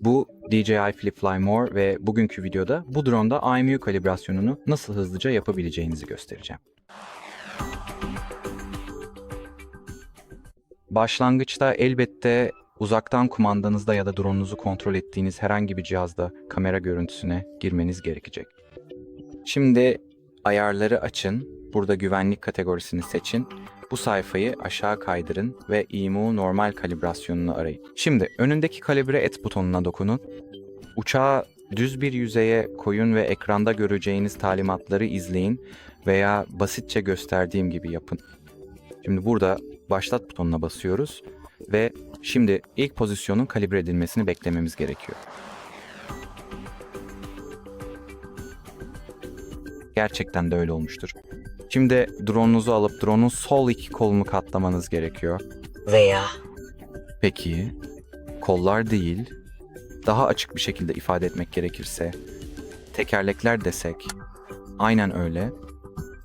Bu DJI Flip Fly More ve bugünkü videoda bu drone'da IMU kalibrasyonunu nasıl hızlıca yapabileceğinizi göstereceğim. Başlangıçta elbette uzaktan kumandanızda ya da drone'unuzu kontrol ettiğiniz herhangi bir cihazda kamera görüntüsüne girmeniz gerekecek. Şimdi ayarları açın, burada güvenlik kategorisini seçin bu sayfayı aşağı kaydırın ve IMU normal kalibrasyonunu arayın. Şimdi önündeki kalibre et butonuna dokunun. Uçağı düz bir yüzeye koyun ve ekranda göreceğiniz talimatları izleyin veya basitçe gösterdiğim gibi yapın. Şimdi burada başlat butonuna basıyoruz ve şimdi ilk pozisyonun kalibre edilmesini beklememiz gerekiyor. Gerçekten de öyle olmuştur. Şimdi drone'unuzu alıp drone'un sol iki kolunu katlamanız gerekiyor. veya Peki, kollar değil, daha açık bir şekilde ifade etmek gerekirse, tekerlekler desek, aynen öyle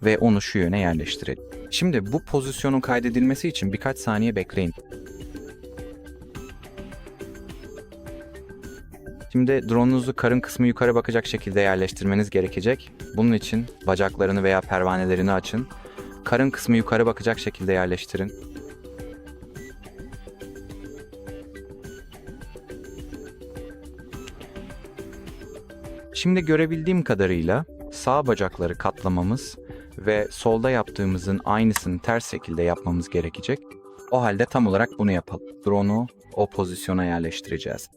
ve onu şu yöne yerleştirelim. Şimdi bu pozisyonun kaydedilmesi için birkaç saniye bekleyin. Şimdi drone'unuzu karın kısmı yukarı bakacak şekilde yerleştirmeniz gerekecek. Bunun için bacaklarını veya pervanelerini açın. Karın kısmı yukarı bakacak şekilde yerleştirin. Şimdi görebildiğim kadarıyla sağ bacakları katlamamız ve solda yaptığımızın aynısını ters şekilde yapmamız gerekecek. O halde tam olarak bunu yapalım. Drone'u o pozisyona yerleştireceğiz.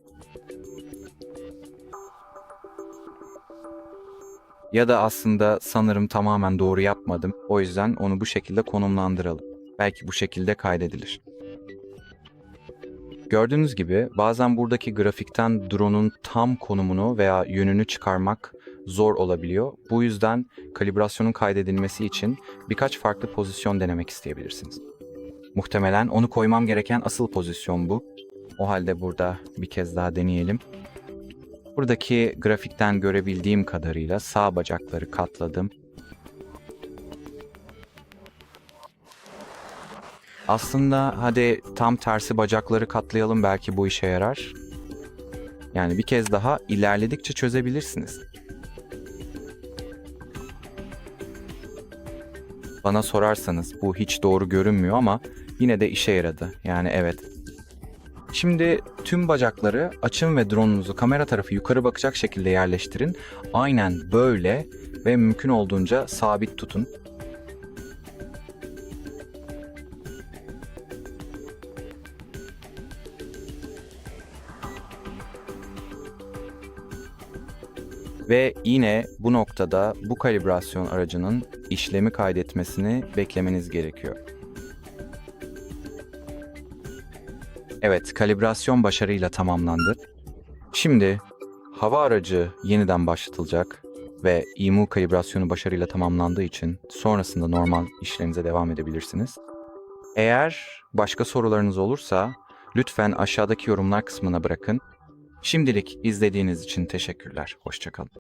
Ya da aslında sanırım tamamen doğru yapmadım. O yüzden onu bu şekilde konumlandıralım. Belki bu şekilde kaydedilir. Gördüğünüz gibi bazen buradaki grafikten drone'un tam konumunu veya yönünü çıkarmak zor olabiliyor. Bu yüzden kalibrasyonun kaydedilmesi için birkaç farklı pozisyon denemek isteyebilirsiniz. Muhtemelen onu koymam gereken asıl pozisyon bu. O halde burada bir kez daha deneyelim. Buradaki grafikten görebildiğim kadarıyla sağ bacakları katladım. Aslında hadi tam tersi bacakları katlayalım belki bu işe yarar. Yani bir kez daha ilerledikçe çözebilirsiniz. Bana sorarsanız bu hiç doğru görünmüyor ama yine de işe yaradı. Yani evet. Şimdi tüm bacakları açın ve drone'unuzu kamera tarafı yukarı bakacak şekilde yerleştirin. Aynen böyle ve mümkün olduğunca sabit tutun. Ve yine bu noktada bu kalibrasyon aracının işlemi kaydetmesini beklemeniz gerekiyor. Evet, kalibrasyon başarıyla tamamlandı. Şimdi hava aracı yeniden başlatılacak ve IMU kalibrasyonu başarıyla tamamlandığı için sonrasında normal işlerinize devam edebilirsiniz. Eğer başka sorularınız olursa lütfen aşağıdaki yorumlar kısmına bırakın. Şimdilik izlediğiniz için teşekkürler. Hoşçakalın.